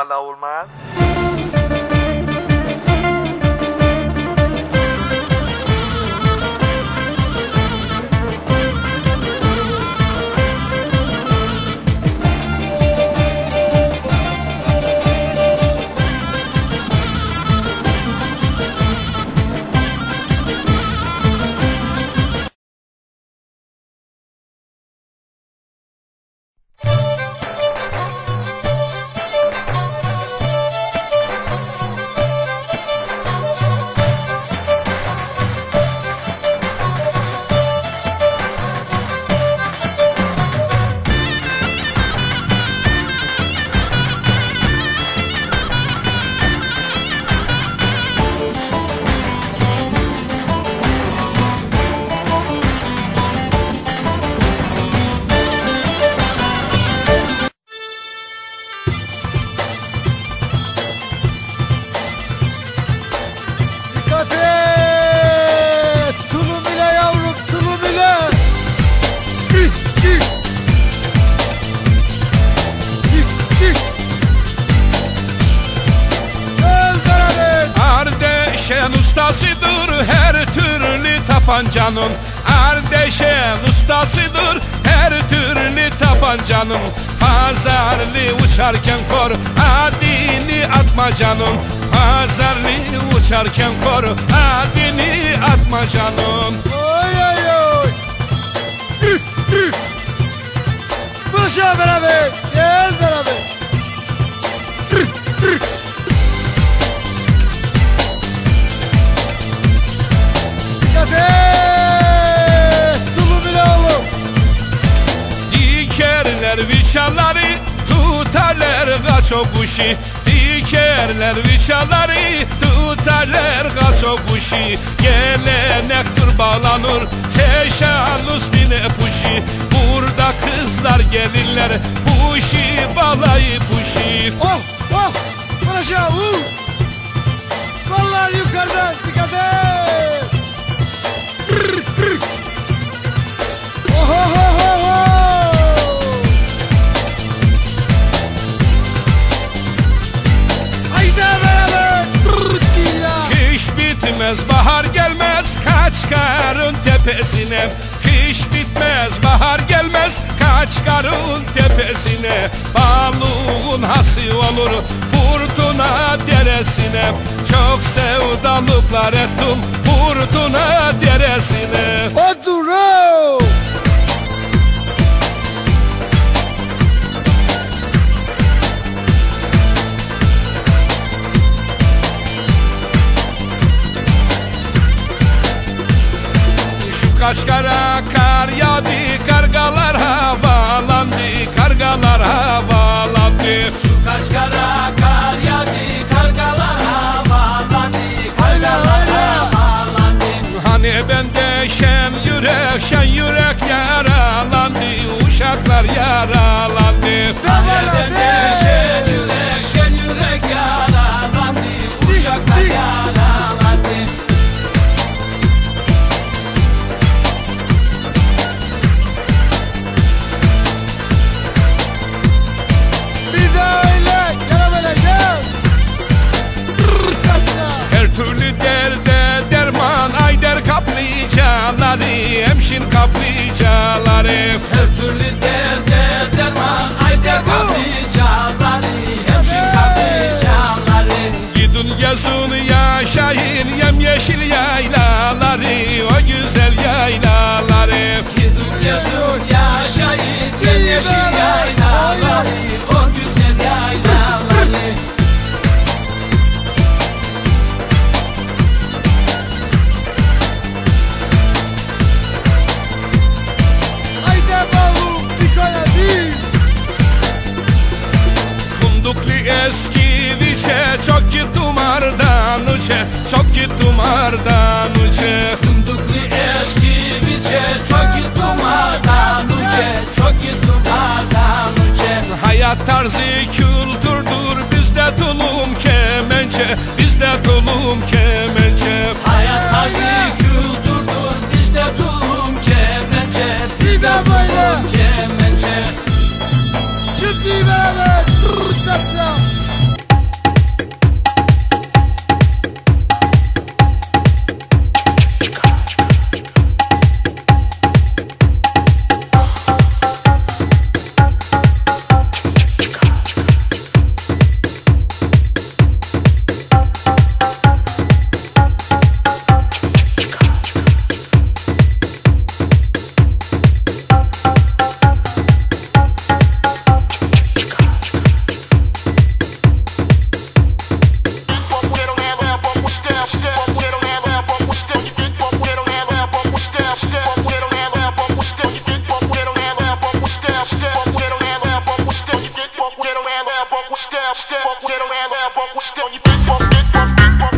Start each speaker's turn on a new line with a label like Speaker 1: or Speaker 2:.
Speaker 1: a la
Speaker 2: más. Ustasıdır her türlü tapancanın Ardeşen ustasıdır her türlü tapancanın Pazarlı uçarken kor adini atma canım Pazarlı uçarken kor adini atma canım
Speaker 1: Oy oy oy! Üh, üh! Başa beraber! Gel
Speaker 2: viçaları tutarlar kaço kuşu Dikerler viçaları tutarlar kaço kuşu Gelenektir bağlanır çeşan üstüne puşi Burada kızlar gelirler puşi balayı puşi
Speaker 1: Oh! Oh! Başa vur!
Speaker 2: Bitmez bahar gelmez kaç karın tepesine. Kış bitmez bahar gelmez kaç karın tepesine. Balığın hası olur fırtına deresine. Çok sevdalıklar ettim fırtına deresine.
Speaker 1: Oduro!
Speaker 2: Kaşkara kar yağdı kargalar havalandı Kargalar havalandı
Speaker 3: Şu kaç kara kar yağdı kargalar havalandı Kargalar havalandı
Speaker 2: Hani bende şen yürek şen yürek yaralandı Uşaklar yaralandı.
Speaker 3: Nerede şen
Speaker 2: kaplıcaları Hemşin kaplıcaları
Speaker 3: Her türlü derde derman Ayda kaplıcaları Hemşin kaplıcaları
Speaker 2: Gidin gezin yaşayın yemyeşil yaylaları O güzel yaylaları.
Speaker 3: Gidin yazın yaşayın Yemyeşil yaylaları
Speaker 2: ardan uçe Çok gittim ardan uçe.
Speaker 3: Fındıklı eski biçe Çok gittim ardan uçe. Çok gittim ardan uçe.
Speaker 2: Hayat tarzı kültürdür bizde tulum kemençe Bizde tulum kemençe
Speaker 3: Big
Speaker 1: bump, big bump, big